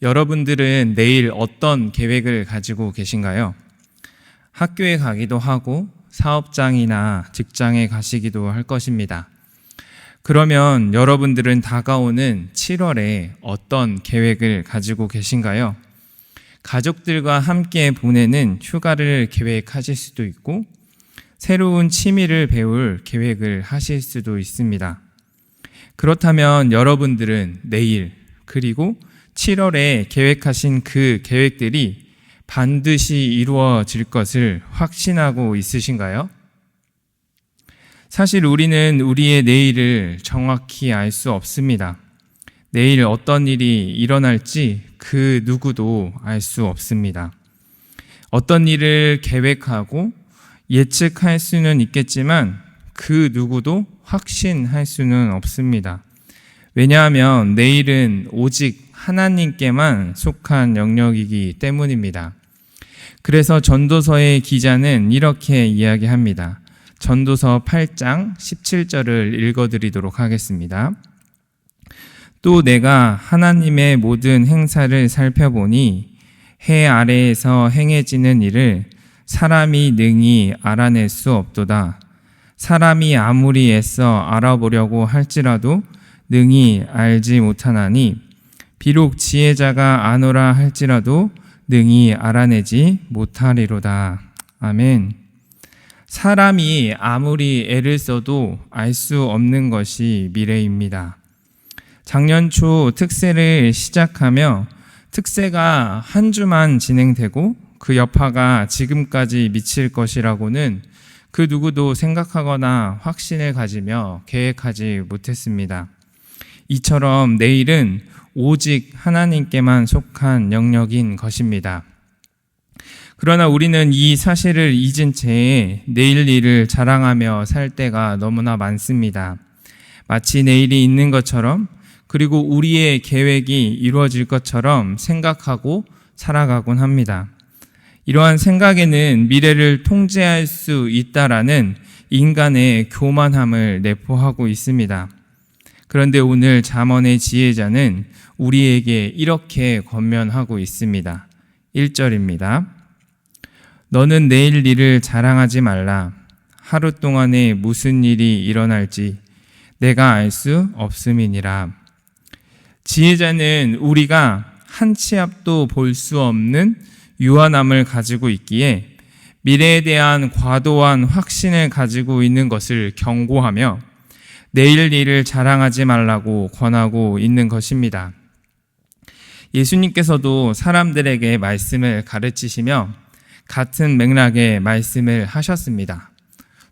여러분들은 내일 어떤 계획을 가지고 계신가요? 학교에 가기도 하고 사업장이나 직장에 가시기도 할 것입니다. 그러면 여러분들은 다가오는 7월에 어떤 계획을 가지고 계신가요? 가족들과 함께 보내는 휴가를 계획하실 수도 있고, 새로운 취미를 배울 계획을 하실 수도 있습니다. 그렇다면 여러분들은 내일, 그리고 7월에 계획하신 그 계획들이 반드시 이루어질 것을 확신하고 있으신가요? 사실 우리는 우리의 내일을 정확히 알 수 없습니다. 내일 어떤 일이 일어날지 그 누구도 알 수 없습니다. 어떤 일을 계획하고 예측할 수는 있겠지만 그 누구도 확신할 수는 없습니다. 왜냐하면 내일은 오직 하나님께만 속한 영역이기 때문입니다. 그래서 전도서의 기자는 이렇게 이야기합니다. 전도서 8장 17절을 읽어드리도록 하겠습니다. 또 내가 하나님의 모든 행사를 살펴보니 해 아래에서 행해지는 일을 사람이 능히 알아낼 수 없도다. 사람이 아무리 애써 알아보려고 할지라도 능히 알지 못하나니 비록 지혜자가 아노라 할지라도 능히 알아내지 못하리로다. 아멘. 사람이 아무리 애를 써도 알 수 없는 것이 미래입니다. 작년 초 특세를 시작하며 특세가 한 주만 진행되고 그 여파가 지금까지 미칠 것이라고는 그 누구도 생각하거나 확신을 가지며 계획하지 못했습니다. 이처럼 내일은 오직 하나님께만 속한 영역인 것입니다. 그러나 우리는 이 사실을 잊은 채 내일 일을 자랑하며 살 때가 너무나 많습니다. 마치 내일이 있는 것처럼 그리고 우리의 계획이 이루어질 것처럼 생각하고 살아가곤 합니다. 이러한 생각에는 미래를 통제할 수 있다라는 인간의 교만함을 내포하고 있습니다. 그런데 오늘 잠언의 지혜자는 우리에게 이렇게 권면하고 있습니다. 1절입니다. 너는 내일 일을 자랑하지 말라. 하루 동안에 무슨 일이 일어날지 내가 알 수 없음이니라. 지혜자는 우리가 한 치 앞도 볼 수 없는 유한함을 가지고 있기에 미래에 대한 과도한 확신을 가지고 있는 것을 경고하며 내일 일을 자랑하지 말라고 권하고 있는 것입니다. 예수님께서도 사람들에게 말씀을 가르치시며 같은 맥락의 말씀을 하셨습니다.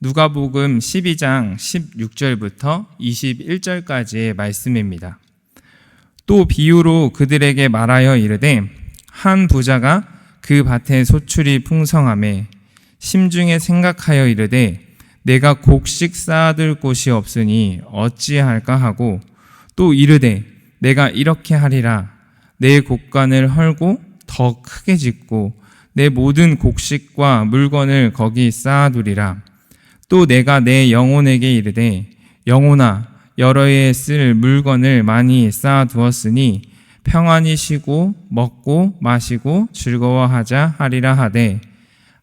누가복음 12장 16절부터 21절까지의 말씀입니다. 또 비유로 그들에게 말하여 이르되 한 부자가 그 밭에 소출이 풍성함에 심중에 생각하여 이르되 내가 곡식 쌓아둘 곳이 없으니 어찌할까 하고 또 이르되 내가 이렇게 하리라. 내 곡간을 헐고 더 크게 짓고 내 모든 곡식과 물건을 거기 쌓아두리라. 또 내가 내 영혼에게 이르되 영혼아 여러 해쓸 물건을 많이 쌓아두었으니 평안히 쉬고 먹고 마시고 즐거워하자 하리라 하되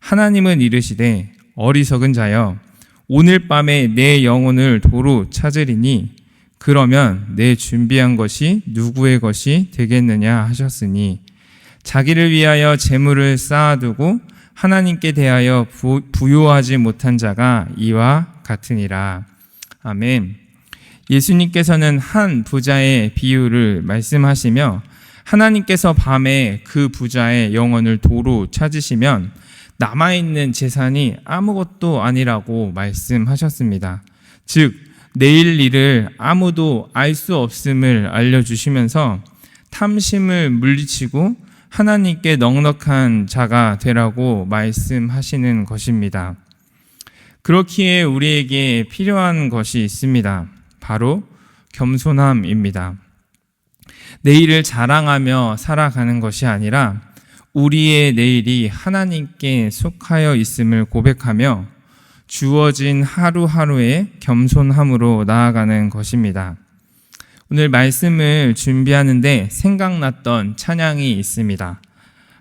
하나님은 이르시되 어리석은 자여 오늘 밤에 내 영혼을 도로 찾으리니 그러면 내 준비한 것이 누구의 것이 되겠느냐 하셨으니 자기를 위하여 재물을 쌓아두고 하나님께 대하여 부요하지 못한 자가 이와 같으니라. 아멘. 예수님께서는 한 부자의 비유를 말씀하시며 하나님께서 밤에 그 부자의 영혼을 도로 찾으시면 남아있는 재산이 아무것도 아니라고 말씀하셨습니다. 즉, 내일 일을 아무도 알 수 없음을 알려주시면서 탐심을 물리치고 하나님께 넉넉한 자가 되라고 말씀하시는 것입니다. 그렇기에 우리에게 필요한 것이 있습니다. 바로 겸손함입니다. 내일을 자랑하며 살아가는 것이 아니라 우리의 내일이 하나님께 속하여 있음을 고백하며 주어진 하루하루의 겸손함으로 나아가는 것입니다. 오늘 말씀을 준비하는데 생각났던 찬양이 있습니다.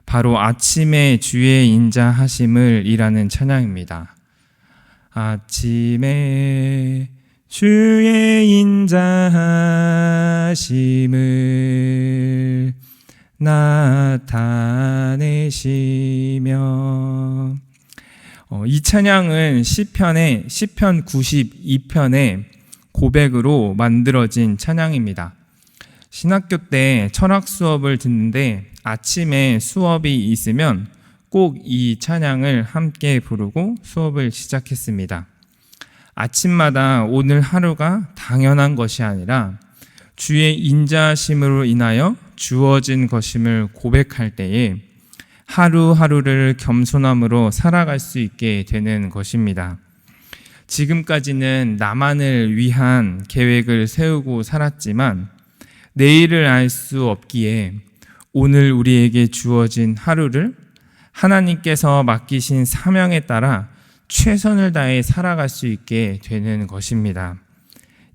바로 아침에 주의 인자하심을 이라는 찬양입니다. 아침에 주의 인자하심을 나타내시며 어, 이 찬양은 시편의 시편 92편의 고백으로 만들어진 찬양입니다. 신학교 때 철학 수업을 듣는데 아침에 수업이 있으면 꼭 이 찬양을 함께 부르고 수업을 시작했습니다. 아침마다 오늘 하루가 당연한 것이 아니라 주의 인자심으로 인하여 주어진 것임을 고백할 때에 하루하루를 겸손함으로 살아갈 수 있게 되는 것입니다. 지금까지는 나만을 위한 계획을 세우고 살았지만 내일을 알 수 없기에 오늘 우리에게 주어진 하루를 하나님께서 맡기신 사명에 따라 최선을 다해 살아갈 수 있게 되는 것입니다.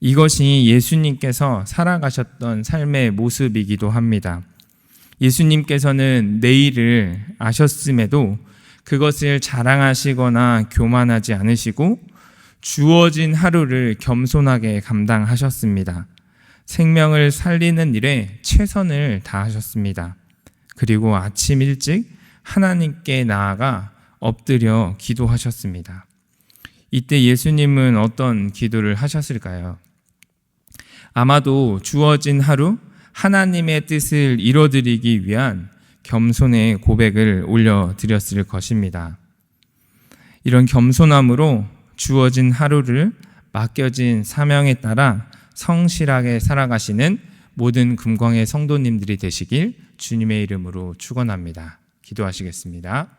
이것이 예수님께서 살아가셨던 삶의 모습이기도 합니다. 예수님께서는 내일을 아셨음에도 그것을 자랑하시거나 교만하지 않으시고 주어진 하루를 겸손하게 감당하셨습니다. 생명을 살리는 일에 최선을 다하셨습니다. 그리고 아침 일찍 하나님께 나아가 엎드려 기도하셨습니다. 이때 예수님은 어떤 기도를 하셨을까요? 아마도 주어진 하루 하나님의 뜻을 이뤄드리기 위한 겸손의 고백을 올려드렸을 것입니다. 이런 겸손함으로 주어진 하루를 맡겨진 사명에 따라 성실하게 살아가시는 모든 금광의 성도님들이 되시길 주님의 이름으로 축원합니다. 기도하시겠습니다.